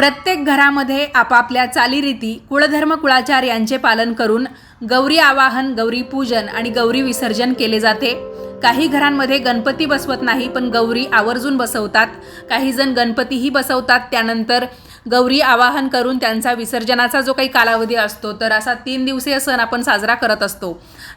प्रत्येक घरामध्ये आपापल्या चालीरीती कुळधर्म कुळाचार यांचे पालन करून गौरी आवाहन गौरी पूजन आणि गौरी विसर्जन केले जाते. काही घरांमध्ये गणपती बसवत नाही पण गौरी आवर्जून बसवतात. काही जण गणपतीही बसवतात. त्यानंतर गौरी आवाहन करून त्यांचा विसर्जनाचा जो काही कालावधी असतो तर असा तीन दिवसीय सण आपण साजरा करत असतो.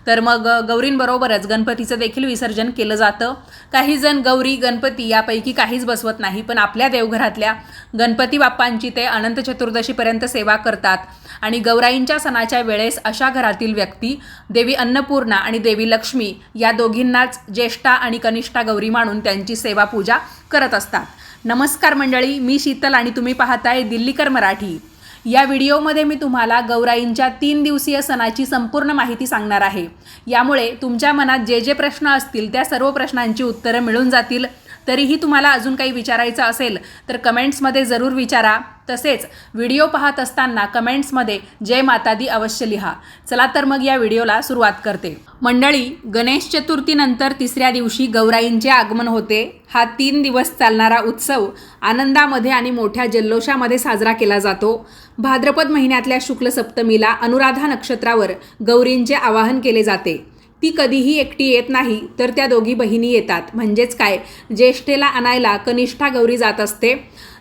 तर मग गौरींबरोबरच गणपतीचं देखील विसर्जन केलं जातं. काही जण गौरी गणपती यापैकी काहीच बसवत नाही पण आपल्या देवघरातल्या गणपती बाप्पांची ते अनंत चतुर्दशीपर्यंत सेवा करतात. आणि गौराईंच्या सणाच्या वेळेस अशा घरातील व्यक्ती देवी अन्नपूर्णा आणि देवी लक्ष्मी या दोघींनाच ज्येष्ठा आणि कनिष्ठा गौरी मानून त्यांची सेवा पूजा करत असतात. नमस्कार मंडळी मी शीतल आणि तुम्ही पाहताय दिल्लीकर मराठी. या व्हिडिओमध्ये मी तुम्हाला गौराईंच्या तीन दिवसीय सणाची संपूर्ण माहिती सांगणार आहे. यामुळे तुमच्या मनात जे जे प्रश्न असतील त्या सर्व प्रश्नांची उत्तरं मिळून जातील. तरीही तुम्हाला अजून काही विचारायचं असेल तर कमेंट्समध्ये जरूर विचारा. तसेच व्हिडिओ पाहत असताना कमेंट्समध्ये जय मातादी अवश्य लिहा. चला तर मग या व्हिडिओला सुरुवात करते. मंडळी गणेश चतुर्थीनंतर तिसऱ्या दिवशी गौराईंचे आगमन होते. हा तीन दिवस चालणारा उत्सव आनंदामध्ये आणि मोठ्या जल्लोषामध्ये साजरा केला जातो. भाद्रपद महिन्यातल्या शुक्ल सप्तमीला अनुराधा नक्षत्रावर गौरींचे आवाहन केले जाते. ती कधीही एकटी येत नाही तर त्या दोघी बहिणी येतात. म्हणजेच काय? ज्येष्ठेला आणायला कनिष्ठा गौरी जात असते.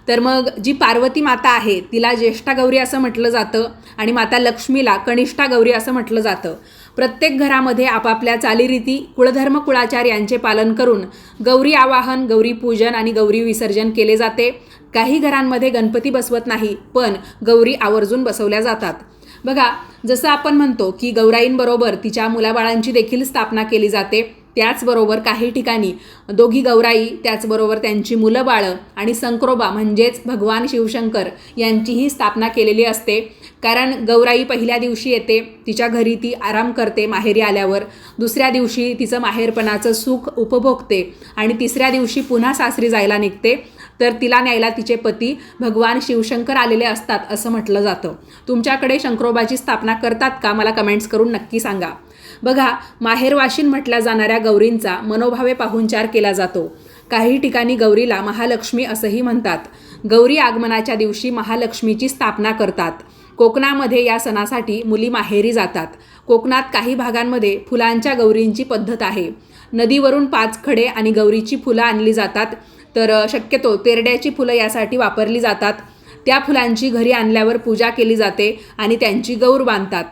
तर मग जी पार्वती माता आहे तिला ज्येष्ठा गौरी असं म्हटलं जातं आणि माता लक्ष्मीला कनिष्ठा गौरी असं म्हटलं जातं. प्रत्येक घरामध्ये आपापल्या चालीरीती कुळधर्म कुळाचार यांचे पालन करून गौरी आवाहन गौरी पूजन आणि गौरी विसर्जन केले जाते. काही घरांमध्ये गणपती बसवत नाही पण गौरी आवर्जून बसवल्या जातात. बघा जसं आपण म्हणतो की गौराईंबरोबर तिच्या मुलाबाळांची देखील स्थापना केली जाते त्याचबरोबर काही ठिकाणी दोघी गौराई त्याचबरोबर त्यांची मुलं बाळं आणि संक्रोबा म्हणजेच भगवान शिवशंकर यांचीही स्थापना केलेली असते. कारण गौराई पहिल्या दिवशी येते तिच्या घरी ती आराम करते माहेरी आल्यावर. दुसऱ्या दिवशी तिचं माहेरपणाचं सुख उपभोगते आणि तिसऱ्या दिवशी पुन्हा सासरी जायला निघते. तर तिला न्यायला तिचे पती भगवान शिवशंकर आलेले असतात असं म्हटलं जातं. तुमच्याकडे शंकरोबाची स्थापना करतात का? मला कमेंट्स करून नक्की सांगा. बघा माहेरवाशीन म्हटल्या जाणाऱ्या गौरींचा मनोभावे पाहुणचार केला जातो. काही ठिकाणी गौरीला महालक्ष्मी असंही म्हणतात. गौरी आगमनाच्या दिवशी महालक्ष्मीची स्थापना करतात. कोकणामध्ये या सणासाठी मुली माहेरी जातात. कोकणात काही भागांमध्ये फुलांच्या गौरींची पद्धत आहे. नदीवरून पाच खडे आणि गौरीची फुलं आणली जातात. तर शक्यतो तेरड्याची फुलं यासाठी वापरली जातात. त्या फुलांची घरी आणल्यावर पूजा केली जाते आणि त्यांची गौर बांधतात.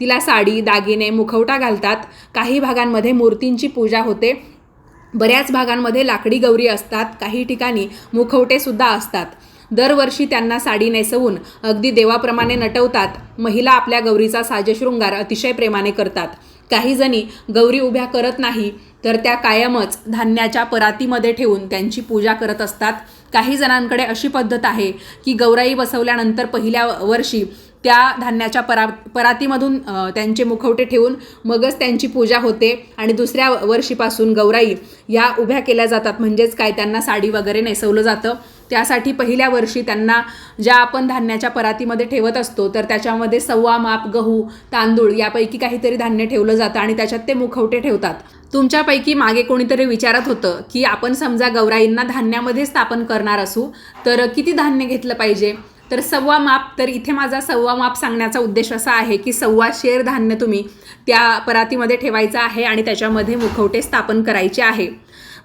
तिला साडी दागिने मुखवटा घालतात. काही भागांमध्ये मूर्तींची पूजा होते. बऱ्याच भागांमध्ये लाकडी गौरी असतात. काही ठिकाणी मुखवटेसुद्धा असतात. दरवर्षी त्यांना साडी नेसवून अगदी देवाप्रमाणे नटवतात. महिला आपल्या गौरीचा साजशृंगार अतिशय प्रेमाने करतात. काही जणी गौरी उभ्या करत नाही तर त्या कायमच धान्याच्या परातीमध्ये ठेवून त्यांची पूजा करत असतात. काही जणांकडे अशी पद्धत आहे की गौराई बसवल्यानंतर पहिल्या वर्षी त्या धान्याच्या परा परातीमधून त्यांचे मुखवटे ठेवून मगच त्यांची पूजा होते आणि दुसऱ्या वर्षीपासून गौराई या उभ्या केल्या जातात. म्हणजेच काय? त्यांना साडी वगैरे नेसवलं जातं. त्यासाठी पहिल्या वर्षी त्यांना ज्या आपण धान्याच्या परातीमध्ये ठेवत असतो तर त्याच्यामध्ये सव्वा माप गहू तांदूळ यापैकी काहीतरी धान्य ठेवलं जातं आणि त्याच्यात ते मुखवटे ठेवतात. तुमच्यापैकी मागे कोणीतरी विचारत होतं की आपण समजा गौराईंना धान्यामध्ये स्थापन करणार असू तर किती धान्य घेतलं पाहिजे? तर सव्वा माप तर इथे माझा सव्वा माप सांगण्याचा उद्देश असा आहे की सव्वा शेर धान्य तुम्ही त्या परातीमध्ये ठेवायचं आहे आणि त्याच्यामध्ये मुखवटे स्थापन करायचे आहे.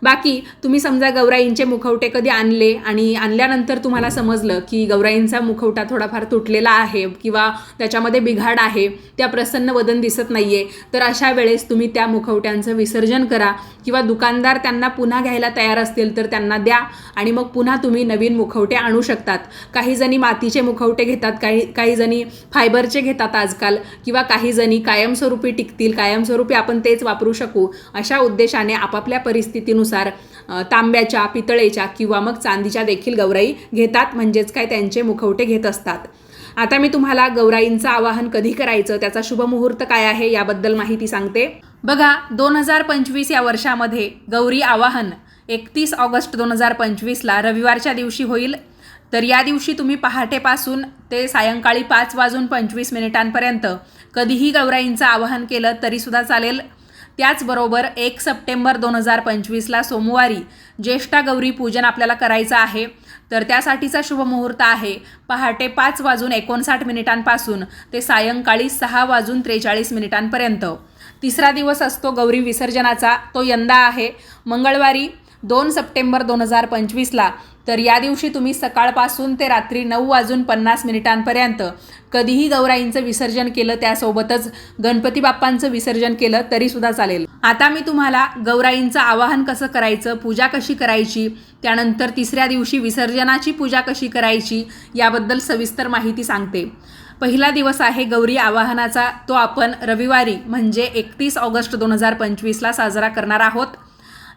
बाकी तुम्ही समजा गौराईंचे मुखवटे कधी आणले आणि आणल्यानंतर तुम्हाला समजलं की गौराईंचा मुखवटा थोडाफार तुटलेला आहे किंवा त्याच्यामध्ये बिघाड आहे त्या प्रसन्न वदन दिसत नाही आहे तर अशा वेळेस तुम्ही त्या मुखवट्यांचं विसर्जन करा किंवा दुकानदार त्यांना पुन्हा घ्यायला तयार असतील तर त्यांना द्या आणि मग पुन्हा तुम्ही नवीन मुखवटे आणू शकतात. काही जणी मातीचे मुखवटे घेतात काही काही जणी फायबरचे घेतात आजकाल किंवा काही जणी कायमस्वरूपी टिकतील कायमस्वरूपी आपण तेच वापरू शकू अशा उद्देशाने आपापल्या परिस्थितीनुसार अ, तांब्याच्या पितळेच्या किंवा मग चांदीच्या देखील गौराई घेतात म्हणजेच काय त्यांचे मुखवटे घेत असतात. आता मी तुम्हाला गौराईंचं आवाहन कधी करायचं त्याचा शुभ मुहूर्त काय आहे याबद्दल माहिती सांगते. बघा दोन हजार पंचवीस या वर्षामध्ये गौरी आवाहन एकतीस ऑगस्ट दोन हजार पंचवीसला रविवारच्या दिवशी होईल. तर या दिवशी तुम्ही पहाटेपासून ते सायंकाळी पाच वाजून पंचवीस मिनिटांपर्यंत कधीही गौराईंचं आवाहन केलं तरीसुद्धा चालेल. त्याचबरोबर एक सप्टेंबर दोन हजार पंचवीसला सोमवारी ज्येष्ठा गौरी पूजन आपल्याला करायचं आहे. तर त्यासाठीचा शुभमुहूर्त आहे. पहाटे पाच वाजून एकोणसाठ मिनिटांपासून ते सायंकाळी सहा वाजून त्रेचाळीस मिनिटांपर्यंत. तिसरा दिवस असतो गौरी विसर्जनाचा. तो यंदा आहे. मंगळवारी दोन सप्टेंबर दोन हजार पंचवीसला तर या दिवशी तुम्ही सकाळपासून ते रात्री नऊ वाजून पन्नास मिनिटांपर्यंत कधीही गौराईंचं विसर्जन केलं त्यासोबतच गणपती बाप्पांचं विसर्जन केलं तरीसुद्धा चालेल. आता मी तुम्हाला गौराईंचं आवाहन कसं करायचं पूजा कशी करायची त्यानंतर तिसऱ्या दिवशी विसर्जनाची पूजा कशी करायची याबद्दल सविस्तर माहिती सांगते. पहिला दिवस आहे गौरी आवाहनाचा तो आपण रविवारी म्हणजे एकतीस ऑगस्ट दोन हजार पंचवीसला साजरा करणार आहोत.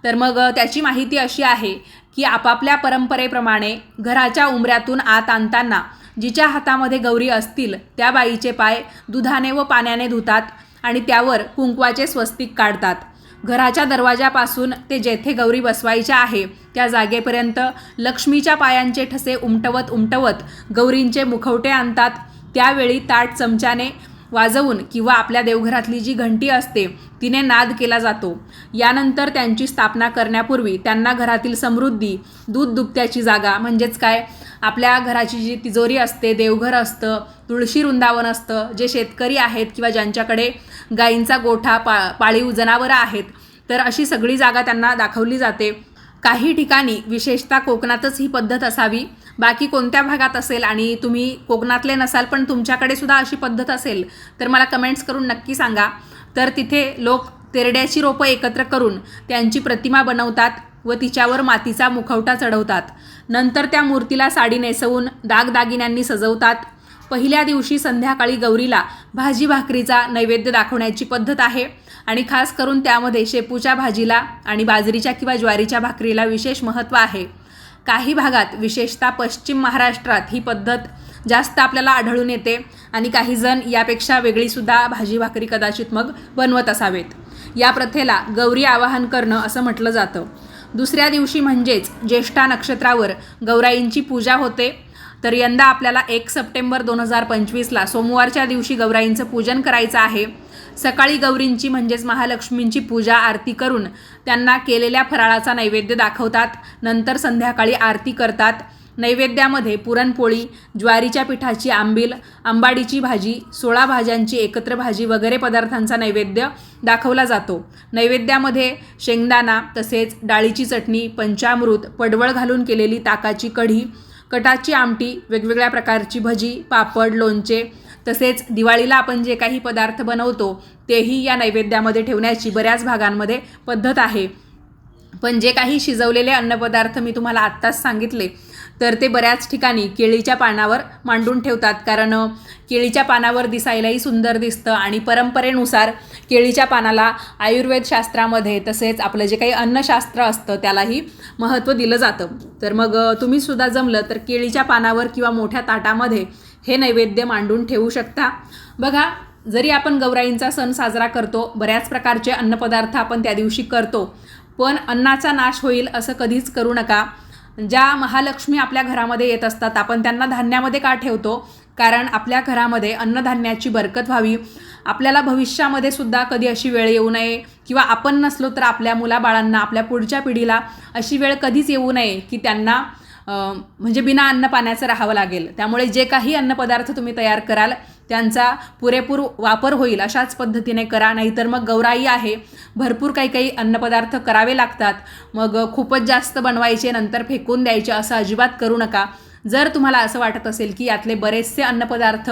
तर मग त्याची माहिती अशी आहे की आपापल्या परंपरेप्रमाणे घराच्या उंबऱ्यातून आत आणताना जिच्या हातामध्ये गौरी असतील त्या बाईचे पाय दुधाने व पाण्याने धुतात आणि त्यावर कुंकवाचे स्वस्तिक काढतात. घराच्या दरवाजापासून ते जेथे गौरी बसवायच्या आहे त्या जागेपर्यंत लक्ष्मीच्या पायांचे ठसे उमटवत उमटवत गौरींचे मुखवटे आणतात. त्यावेळी ताट चमच्याने वाजवून किंवा आपल्या देवघरातली जी घंटी असते तिने नाद केला जातो. यानंतर त्यांची स्थापना करण्यापूर्वी त्यांना घरातील समृद्धी दूध दुभत्याची जागा म्हणजेच काय? आपल्या घराची जी तिजोरी असते देवघर असतं तुळशी वृंदावन असतं जे शेतकरी आहेत किंवा ज्यांच्याकडे गायींचा गोठा पा पाळीव जनावरं आहेत तर अशी सगळी जागा त्यांना दाखवली जाते. काही ठिकाणी विशेषतः कोकणातच ही पद्धत असावी. बाकी कोणत्या भागात असेल आणि तुम्ही कोकणातले नसाल पण तुमच्याकडे सुद्धा अशी पद्धत असेल तर मला कमेंट्स करून नक्की सांगा. तर तिथे लोक तेरड्याची रोपं एकत्र करून त्यांची प्रतिमा बनवतात व तिच्यावर मातीचा मुखवटा चढवतात. नंतर त्या मूर्तीला साडी नेसवून दागदागिन्यांनी सजवतात. पहिल्या दिवशी संध्याकाळी गौरीला भाजी भाकरीचा नैवेद्य दाखवण्याची पद्धत आहे आणि खास करून त्यामध्ये शेपूच्या भाजीला आणि बाजरीच्या किंवा ज्वारीच्या भाकरीला विशेष महत्त्व आहे. काही भागात विशेषतः पश्चिम महाराष्ट्रात ही पद्धत जास्त आपल्याला आढळून येते आणि काही जण यापेक्षा वेगळीसुद्धा भाजी भाकरी कदाचित मग बनवत असावेत. या प्रथेला गौरी आवाहन करणं असं म्हटलं जातं. दुसऱ्या दिवशी म्हणजेच ज्येष्ठा नक्षत्रावर गौराईंची पूजा होते. तर यंदा आपल्याला एक सप्टेंबर दोन हजार पंचवीसला सोमवारच्या दिवशी गौराईंचं पूजन करायचं आहे. सकाळी गौरींची म्हणजेच महालक्ष्मींची पूजा आरती करून त्यांना केलेल्या फराळाचा नैवेद्य दाखवतात. नंतर संध्याकाळी आरती करतात. नैवेद्यामध्ये पुरणपोळी ज्वारीच्या पिठाची आंबील आंबाडीची भाजी सोळा भाज्यांची एकत्र भाजी वगैरे पदार्थांचा नैवेद्य दाखवला जातो. नैवेद्यामध्ये शेंगदाणा तसेच डाळीची चटणी पंचामृत पडवळ घालून केलेली ताकाची कढी कटाची आमटी वेगवेगळ्या प्रकारची भजी पापड लोणचे तसेच दिवाळीला आपण जे काही पदार्थ बनवतो तेही या नैवेद्यामध्ये ठेवण्याची बऱ्याच भागांमध्ये पद्धत आहे. पण जे काही शिजवलेले अन्नपदार्थ मी तुम्हाला आत्ताच सांगितले तर ते बऱ्याच ठिकाणी केळीच्या पानावर मांडून ठेवतात. कारण केळीच्या पानावर दिसायलाही सुंदर दिसतं आणि परंपरेनुसार केळीच्या पानाला आयुर्वेद शास्त्रामध्ये तसेच आपलं जे काही अन्नशास्त्र असतं त्यालाही महत्त्व दिलं जातं. तर मग तुम्हीसुद्धा जमलं तर केळीच्या पानावर किंवा मोठ्या ताटामध्ये हे नैवेद्य मांडून ठेवू शकता. बघा जरी आपण गौराईंचा सण साजरा करतो बऱ्याच प्रकारचे अन्नपदार्थ आपण त्या दिवशी करतो पण अन्नाचा नाश होईल असं कधीच करू नका. ज्या महालक्ष्मी आपल्या घरामध्ये येत असतात आपण त्यांना धान्यामध्ये का ठेवतो? कारण आपल्या घरामध्ये अन्नधान्याची बरकत व्हावी. आपल्याला भविष्यामध्ये सुद्धा कधी अशी वेळ येऊ नये किंवा आपण नसलो तर आपल्या मुलाबाळांना आपल्या पुढच्या पिढीला अशी वेळ कधीच येऊ नये की त्यांना म्हणजे बिना अन्न पाण्याचं राहावं लागेल. त्यामुळे जे काही अन्नपदार्थ तुम्ही तयार कराल त्यांचा पुरेपूर वापर होईल अशाच पद्धतीने करा. नाहीतर मग गौराई आहे. भरपूर काही काही अन्नपदार्थ करावे लागतात. मग खूपच जास्त बनवायचे नंतर फेकून द्यायचे असं अजिबात करू नका. जर तुम्हाला असं वाटत असेल की यातले बरेचसे अन्नपदार्थ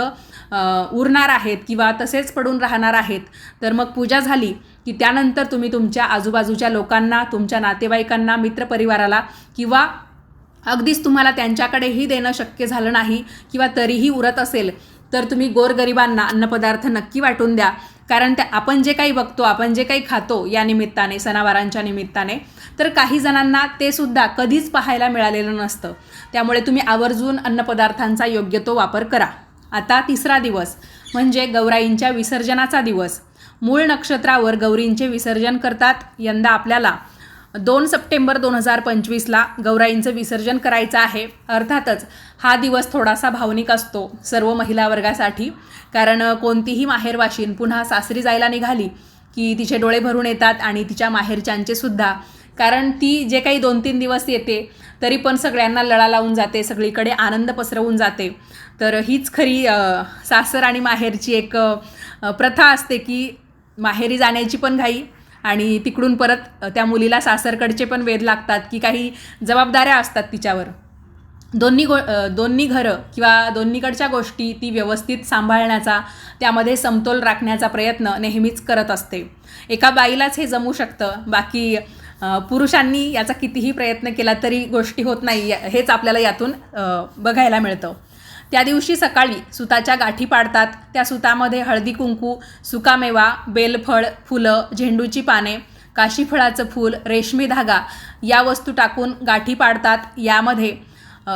उरणार आहेत किंवा तसेच पडून राहणार आहेत तर मग पूजा झाली की त्यानंतर तुम्ही तुमच्या आजूबाजूच्या लोकांना तुमच्या नातेवाईकांना मित्रपरिवाराला किंवा अगदीच तुम्हाला त्यांच्याकडेही देणं शक्य झालं नाही किंवा तरीही उरत असेल तर तुम्ही गोरगरिबांना अन्नपदार्थ नक्की वाटून द्या. कारण त्या आपण जे काही बघतो आपण जे काही खातो या निमित्ताने सणावारांच्या निमित्ताने तर काही जणांना ते सुद्धा कधीच पाहायला मिळालेलं नसतं. त्यामुळे तुम्ही आवर्जून अन्नपदार्थांचा योग्य तो वापर करा. आता तिसरा दिवस म्हणजे गौराईंच्या विसर्जनाचा दिवस. मूळ नक्षत्रावर गौरींचे विसर्जन करतात यंदा आपल्याला दोन सप्टेंबर दोन हजार पंचवीसला गौराईंचं विसर्जन करायचं आहे. अर्थातच हा दिवस थोडासा भावनिक असतो सर्व महिला वर्गासाठी. कारण कोणतीही माहेरवाशीन पुन्हा सासरी जायला निघाली की तिचे डोळे भरून येतात आणि तिच्या माहेरच्यांचे सुद्धा. कारण ती जे काही दोन तीन दिवस येते तरी पण सगळ्यांना लळा लावून जाते सगळीकडे आनंद पसरवून जाते. तर हीच खरी सासर आणि माहेरची एक प्रथा असते की माहेरी जाण्याची पण घाई आणि तिकडून परत त्या मुलीला सासरकडचे पण वेध लागतात की काही जबाबदाऱ्या असतात तिच्यावर. दोन्ही गो दोन्ही घरं किंवा दोन्हीकडच्या गोष्टी ती व्यवस्थित सांभाळण्याचा त्यामध्ये समतोल राखण्याचा प्रयत्न नेहमीच करत असते. एका बाईलाच हे जमू शकतं. बाकी पुरुषांनी याचा कितीही प्रयत्न केला तरी गोष्टी होत नाही. हेच आपल्याला यातून बघायला मिळतं. त्या दिवशी सकाळी सुताच्या गाठी पाडतात. त्या सुतामध्ये हळदी कुंकू सुकामेवा बेलफळ फुलं झेंडूची पाने काशीफळाचं फूल रेशमी धागा या वस्तू टाकून गाठी पाडतात. यामध्ये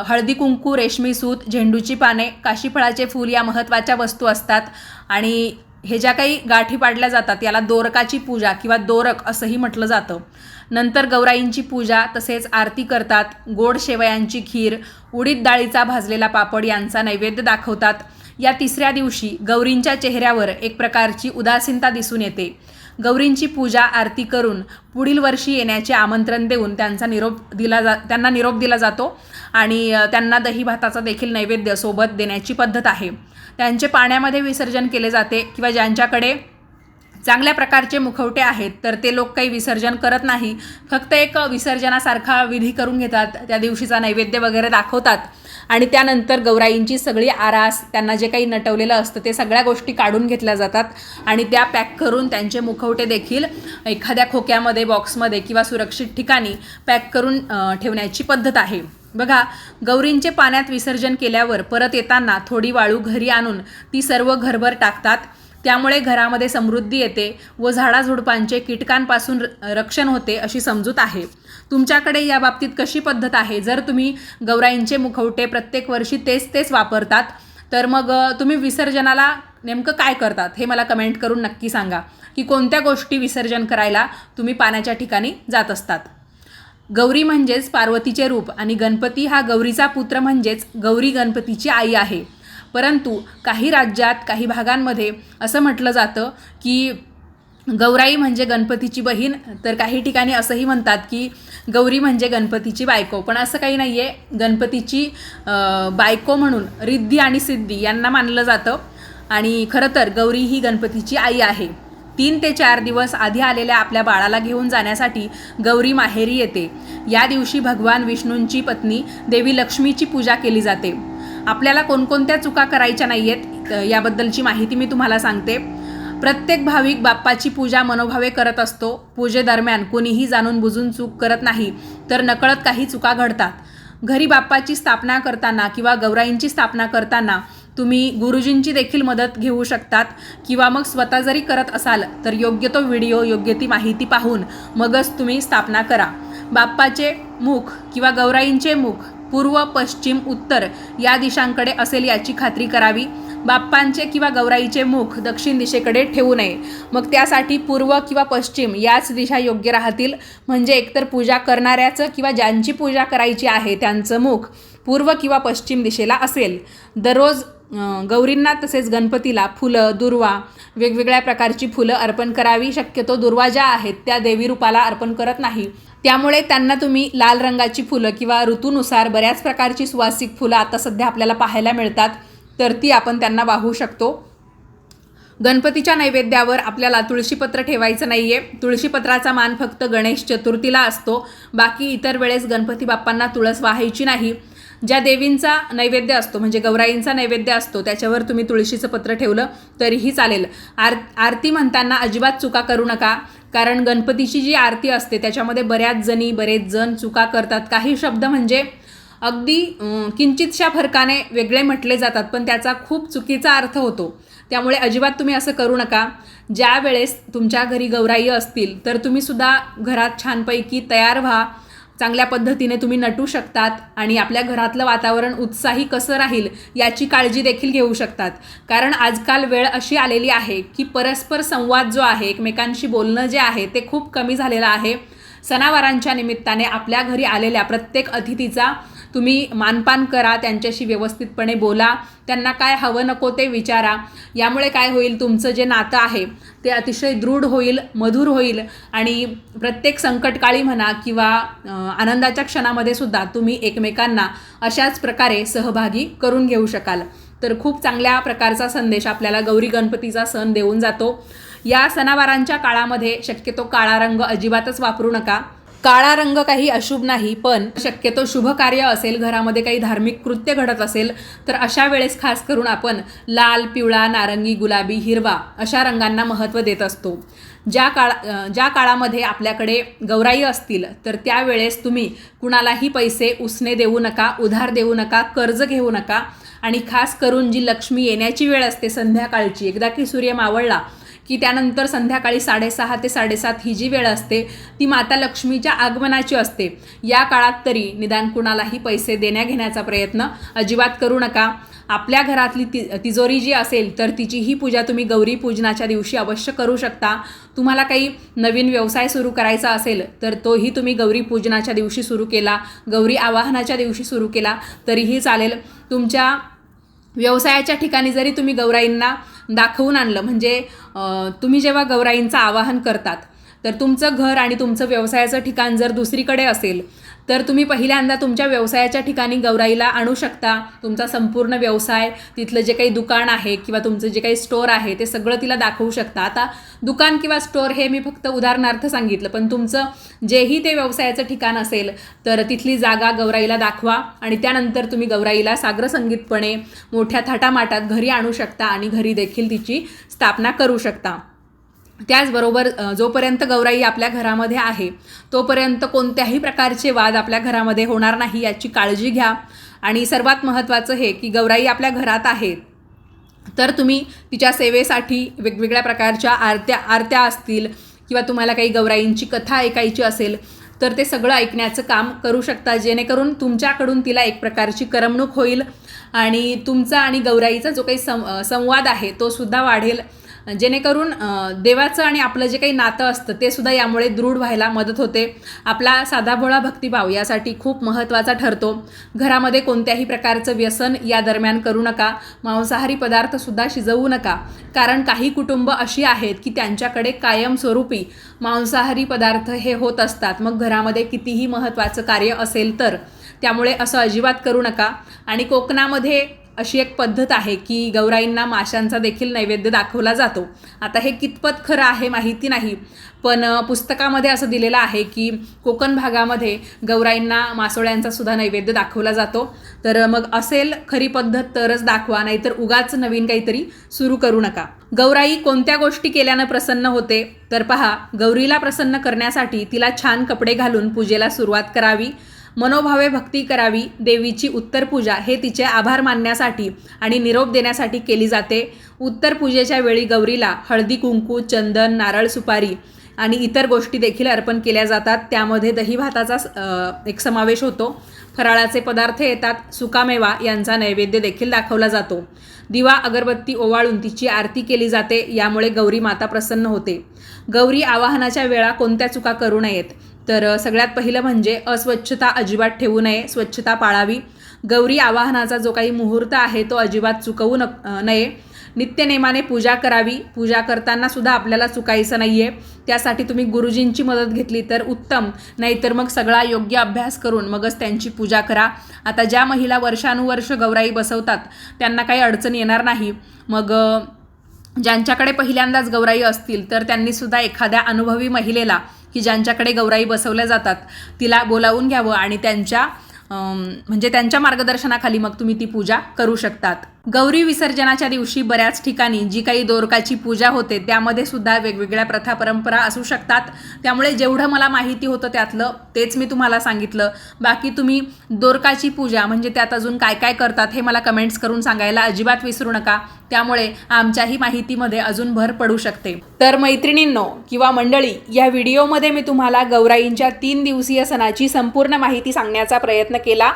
हळदी कुंकू रेशमी सूत झेंडूची पाने काशीफळाचे फूल या महत्त्वाच्या वस्तू असतात. आणि हे ज्या काही गाठी पाडल्या जातात याला दोरकाची पूजा किंवा दोरक असंही म्हटलं जातं. नंतर गौराईंची पूजा तसेच आरती करतात. गोड शेवयांची खीर उडीद डाळीचा भाजलेला पापड यांचा नैवेद्य दाखवतात. या तिसऱ्या दिवशी गौरींच्या चेहऱ्यावर एक प्रकारची उदासीनता दिसून येते. गौरींची पूजा आरती करून पुढील वर्षी येण्याचे आमंत्रण देऊन त्यांचा निरोप दिला जा त्यांना निरोप दिला जातो आणि त्यांना दही भाताचा देखील नैवेद्य सोबत देण्याची पद्धत आहे. त्यांचे पाण्यामध्ये विसर्जन केले जाते किंवा ज्यांच्याकडे चांगल्या प्रकारचे मुखवटे आहेत तर ते लोक काही विसर्जन करत नाही. फक्त एक विसर्जनासारखा विधी करून घेतात त्या दिवशीचा नैवेद्य वगैरे दाखवतात. आणि त्यानंतर गौराईंची सगळी आरास त्यांना जे काही नटवलेलं असतं ते सगळ्या गोष्टी काढून घेतल्या जातात. आणि त्या पॅक करून त्यांचे मुखवटे देखील एखाद्या खोक्यामध्ये बॉक्समध्ये किंवा सुरक्षित ठिकाणी पॅक करून ठेवण्याची पद्धत आहे. बघा गौरींचे पाण्यात विसर्जन केल्यावर परत येताना थोडी वाळू घरी आणून ती सर्व घरभर टाकतात. त्यामुळे घरामध्ये समृद्धी येते व झाडाझुडपांचे कीटकांपासून र- रक्षण होते अशी समजूत आहे. तुमच्याकडे या बाबतीत कशी पद्धत आहे? जर तुम्ही गौराईंचे मुखवटे प्रत्येक वर्षी तेच तेच वापरतात तर मग तुम्ही विसर्जनाला नेमकं काय करतात? हे मला कमेंट करून नक्की सांगा. की कोणत्या गोष्टी विसर्जन करायला तुम्ही पाण्याच्या ठिकाणी जात असतात? गौरी म्हणजेच पार्वतीचे रूप आणि गणपती हा गौरीचा पुत्र म्हणजेच गौरी गणपतीची आई आहे. परंतु काही राज्यात काही भागांमध्ये असं म्हटलं जातं की गौराई म्हणजे गणपतीची बहीण तर काही ठिकाणी असंही म्हणतात की गौरी म्हणजे गणपतीची बायको. पण असं काही नाही आहे गणपतीची बायको म्हणून रिद्धी आणि सिद्धी यांना मानलं जातं. आणि खरं तर गौरी ही गणपतीची आई आहे. तीन ते चार दिवस आधी आलेल्या आपल्या बाळाला घेऊन जाण्यासाठी गौरी माहेरी येते. या दिवशी भगवान विष्णूंची पत्नी देवी लक्ष्मीची पूजा केली जाते. आपल्याला कोणकोणत्या चुका करायच्या नाही आहेत याबद्दलची माहिती मी तुम्हाला सांगते. प्रत्येक भाविक बाप्पाची पूजा मनोभावे करत असतो. पूजेदरम्यान कोणीही जाणून बुजून चूक करत नाही तर नकळत काही चुका घडतात. घरी बाप्पाची स्थापना करताना किंवा गौराईंची स्थापना करताना तुम्ही गुरुजींची देखील मदत घेऊ शकतात किंवा मग स्वतः जरी करत असाल तर योग्य तो व्हिडिओ योग्य ती माहिती पाहून मगच तुम्ही स्थापना करा. बाप्पाचे मुख किंवा गौराईंचे मुख पूर्व पश्चिम उत्तर या दिशांकडे असेल याची खात्री करावी. बाप्पांचे किंवा गौराईचे मुख दक्षिण दिशेकडे ठेवू नये. मग त्यासाठी पूर्व किंवा पश्चिम याच दिशा योग्य राहतील. म्हणजे एकतर पूजा करणाऱ्याचं किंवा ज्यांची पूजा करायची आहे त्यांचं मुख पूर्व किंवा पश्चिम दिशेला असेल. दररोज गौरींना तसेच गणपतीला फुलं दुर्वा वेगवेगळ्या प्रकारची फुलं अर्पण करावी. शक्यतो दुर्वा ज्या आहेत त्या देवी रूपाला अर्पण करत नाही. त्यामुळे त्यांना तुम्ही लाल रंगाची फुलं किंवा ऋतूनुसार बऱ्याच प्रकारची सुवासिक फुलं आता सध्या आपल्याला पाहायला मिळतात तर ती आपण त्यांना वाहू शकतो. गणपतीच्या नैवेद्यावर आपल्याला तुळशीपत्र ठेवायचं नाही आहे तुळशीपत्राचा मान फक्त गणेश चतुर्थीला असतो. बाकी इतर वेळेस गणपती बाप्पांना तुळस वाहायची नाही. ज्या देवींचा नैवेद्य असतो म्हणजे गौराईंचा नैवेद्य असतो त्याच्यावर तुम्ही तुळशीचं पत्र ठेवलं तरीही चालेल. आर आरती म्हणताना अजिबात चुका करू नका. कारण गणपतीची जी आरती असते त्याच्यामध्ये बऱ्याच जणी बरेच जण चुका करतात. काही शब्द म्हणजे अगदी किंचितशा फरकाने वेगळे म्हटले जातात पण त्याचा खूप चुकीचा अर्थ होतो. त्यामुळे अजिबात तुम्ही असं करू नका. ज्या वेळेस तुमच्या घरी गौराई असतील तर तुम्हीसुद्धा घरात छानपैकी तयार व्हा. चांगल्या पद्धतीने तुम्ही नटू शकतात आणि आपल्या घरातलं वातावरण उत्साही कसं राहील याची काळजी देखील घेऊ शकतात. कारण आजकाल वेळ अशी आलेली आहे की परस्पर संवाद जो आहे एकमेकांशी बोलणं जे आहे ते खूप कमी झालेलं आहे. सणावारांच्या निमित्ताने आपल्या घरी आलेल्या प्रत्येक अतिथीचा तुम्ही मानपान करा त्यांच्याशी व्यवस्थितपणे बोला त्यांना काय हवं नको ते विचारा. यामुळे काय होईल तुमचं जे नातं आहे ते अतिशय दृढ होईल मधुर होईल आणि प्रत्येक संकटकाळी म्हणा किंवा आनंदाच्या क्षणामध्ये सुद्धा तुम्ही एकमेकांना अशाच प्रकारे सहभागी करून घेऊ शकाल. तर खूप चांगल्या प्रकारचा संदेश आपल्याला गौरी गणपतीचा सण देऊन जातो. या सणावारांच्या काळामध्ये शक्यतो काळा रंग अजिबातच वापरू नका. काळा रंग काही अशुभ नाही पण शक्यतो शुभ कार्य असेल घरामध्ये काही धार्मिक कृत्य घडत असेल तर अशा वेळेस खास करून आपण लाल पिवळा नारंगी गुलाबी हिरवा अशा रंगांना महत्त्व देत असतो. ज्या काळा ज्या काळामध्ये आपल्याकडे गौराई असतील तर त्यावेळेस तुम्ही कुणालाही पैसे उसने देऊ नका उधार देऊ नका कर्ज घेऊ नका. आणि खास करून जी लक्ष्मी येण्याची वेळ असते संध्याकाळची एकदा की सूर्य मावळला की त्यानंतर संध्याकाळी साडेसहा ते साडेसात ही जी वेळ असते ती माता लक्ष्मीच्या आगमनाची असते. या काळात तरी निदान कुणालाही पैसे देण्याघेण्याचा प्रयत्न अजिबात करू नका. आपल्या घरातली ति तिजोरी जी असेल तर तिची ही पूजा तुम्ही गौरी पूजनाच्या दिवशी अवश्य करू शकता. तुम्हाला काही नवीन व्यवसाय सुरू करायचा असेल तर तोही तुम्ही गौरी पूजनाच्या दिवशी सुरू केला गौरी आवाहनाच्या दिवशी सुरू केला तरीही चालेल. तुमच्या व्यवसायाच्या ठिकाणी जरी तुम्ही गौराईंना दाखवून आणलं. म्हणजे तुम्ही जेव्हा गौराईंचं आवाहन करतात तर तुमचं घर आणि तुमचं व्यवसायाचं ठिकाण जर दुसरीकडे असेल तर तुम्ही पहिल्यांदा तुमच्या व्यवसायाच्या ठिकाणी गौराईला आणू शकता. तुमचा संपूर्ण व्यवसाय तिथलं जे काही दुकान आहे किंवा तुमचं जे काही स्टोअर आहे ते सगळं तिला दाखवू शकता. आता दुकान किंवा स्टोअर हे मी फक्त उदाहरणार्थ सांगितलं पण तुमचं जेही ते व्यवसायाचं ठिकाण असेल तर तिथली जागा गौराईला दाखवा आणि त्यानंतर तुम्ही गौराईला साग्रसंगीतपणे मोठ्या थाटामाटात घरी आणू शकता आणि घरी देखील तिची स्थापना करू शकता. त्याचबरोबर जोपर्यंत गौराई आपल्या घरामध्ये आहे तोपर्यंत कोणत्याही प्रकारचे वाद आपल्या घरामध्ये होणार नाही याची काळजी घ्या. आणि सर्वात महत्त्वाचं हे की गौराई आपल्या घरात आहे तर तुम्ही तिच्या सेवेसाठी वेगवेगळ्या प्रकारच्या आरत्या आरत्या असतील किंवा तुम्हाला काही गौराईंची कथा ऐकायची असेल तर ते सगळं ऐकण्याचं काम करू शकता. जेणेकरून तुमच्याकडून तिला एक प्रकारची करमणूक होईल आणि तुमचा आणि गौराईचा जो काही सं संवाद आहे तो सुद्धा वाढेल. जेणेकरून देवाचं आणि आपलं जे काही नातं असतं ते सुद्धा यामुळे दृढ व्हायला मदत होते. आपला साधाभोळा भक्तिभाव यासाठी खूप महत्त्वाचा ठरतो. घरामध्ये कोणत्याही प्रकारचं व्यसन या दरम्यान करू नका. मांसाहारी पदार्थसुद्धा शिजवू नका. कारण काही कुटुंब अशी आहेत की त्यांच्याकडे कायमस्वरूपी मांसाहारी पदार्थ हे होत असतात. मग घरामध्ये कितीही महत्त्वाचं कार्य असेल तर त्यामुळे असं अजिबात करू नका. आणि कोकणामध्ये अशी एक पद्धत आहे की गौराईंना माशांचा देखील नैवेद्य दाखवला जातो. आता हे कितपत खरं आहे माहिती नाही पण पुस्तकामध्ये असं दिलेलं आहे की कोकण भागामध्ये गौराईंना मासोळ्यांचा सुद्धा नैवेद्य दाखवला जातो. तर मग असेल खरी पद्धत तरच दाखवा नाहीतर उगाच नवीन काहीतरी सुरू करू नका. गौराई कोणत्या गोष्टी केल्यानं प्रसन्न होते? तर पहा गौरीला प्रसन्न करण्यासाठी तिला छान कपडे घालून पूजेला सुरुवात करावी. मनोभावे भक्ती करावी देवीची उत्तर पूजा हे तिचे आभार मानण्यासाठी आणि निरोप देण्यासाठी केली जाते. उत्तर पूजेच्या वेळी गौरीला हळदी कुंकू चंदन नारळ सुपारी आणि इतर गोष्टी देखील अर्पण केल्या जातात. त्यामध्ये दही भाताचा एक समावेश होतो. फराळाचे पदार्थ येतात. सुकामेवा यांचा नैवेद्य देखील दाखवला जातो. दिवा अगरबत्ती ओवाळून तिची आरती केली जाते. यामुळे गौरी माता प्रसन्न होते. गौरी आवाहनाच्या वेळा कोणत्या चुका करू नयेत? तर सगळ्यात पहिलं म्हणजे अस्वच्छता अजिबात ठेवू नये स्वच्छता पाळावी. गौरी आवाहनाचा जो काही मुहूर्त आहे तो अजिबात चुकवू न नये. नित्यनेमाने पूजा करावी. पूजा करताना सुद्धा आपल्याला चुकायचं नाही आहे त्यासाठी तुम्ही गुरुजींची मदत घेतली तर उत्तम. नाहीतर मग सगळा योग्य अभ्यास करून मगच त्यांची पूजा करा. आता ज्या महिला वर्षानुवर्ष गौराई बसवतात त्यांना काही अडचण येणार नाही. मग ज्यांच्याकडे पहिल्यांदाच गौराई असतील तर त्यांनीसुद्धा एखाद्या अनुभवी महिलेला की ज्यांच्याकडे गौराई बसवल्या जातात तिला बोलावून घ्यावं आणि त्यांच्या म्हणजे त्यांच्या मार्गदर्शनाखाली मग तुम्ही ती पूजा करू शकतात. गौरी विसर्जनाच्या दिवशी बऱ्याच ठिकाणी जी काही दोरकाची पूजा होते त्यामध्ये सुद्धा वेगवेगळ्या प्रथा परंपरा असू शकतात. त्यामुळे जेवढं मला माहिती होतं त्यातलं तेच मी तुम्हाला सांगितलं. बाकी तुम्ही दोरकाची पूजा म्हणजे त्यात अजून काय काय करतात हे मला कमेंट्स करून सांगायला अजिबात विसरू नका. त्यामुळे आमच्याही माहितीमध्ये अजून भर पडू शकते. तर मैत्रिणींनो किंवा मंडळी या व्हिडिओमध्ये मी तुम्हाला गौराईंच्या तीन दिवसीय सणाची संपूर्ण माहिती सांगण्याचा प्रयत्न केला.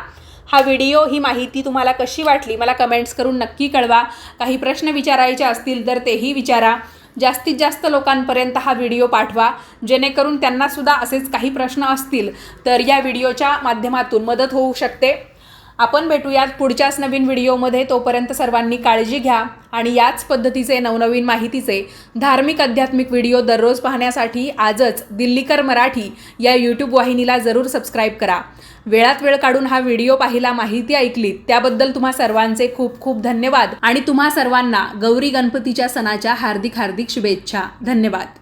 हा व्हिडिओ ही माहिती तुम्हाला कशी वाटली? मला कमेंट्स करून नक्की कळवा. काही प्रश्न विचारायचे असतील तर तेही विचारा. जास्तीत जास्त लोकांपर्यंत हा व्हिडिओ पाठवा. जेणेकरून त्यांनासुद्धा असेच काही प्रश्न असतील तर या व्हिडिओच्या माध्यमातून मदत होऊ शकते. आपण भेटूयात पुढच्याच नवीन व्हिडिओमध्ये. तोपर्यंत सर्वांनी काळजी घ्या आणि याच पद्धतीचे नवनवीन माहितीचे धार्मिक आध्यात्मिक व्हिडिओ दररोज पाहण्यासाठी आजच दिल्लीकर मराठी या यूट्यूब वाहिनीला जरूर सबस्क्राईब करा. वेळात वेळ काढून हा व्हिडिओ पाहिला माहिती ऐकलीत त्याबद्दल तुम्हा सर्वांचे खूप खूप धन्यवाद आणि तुम्हा सर्वांना गौरी गणपतीच्या सणाच्या हार्दिक हार्दिक शुभेच्छा. धन्यवाद.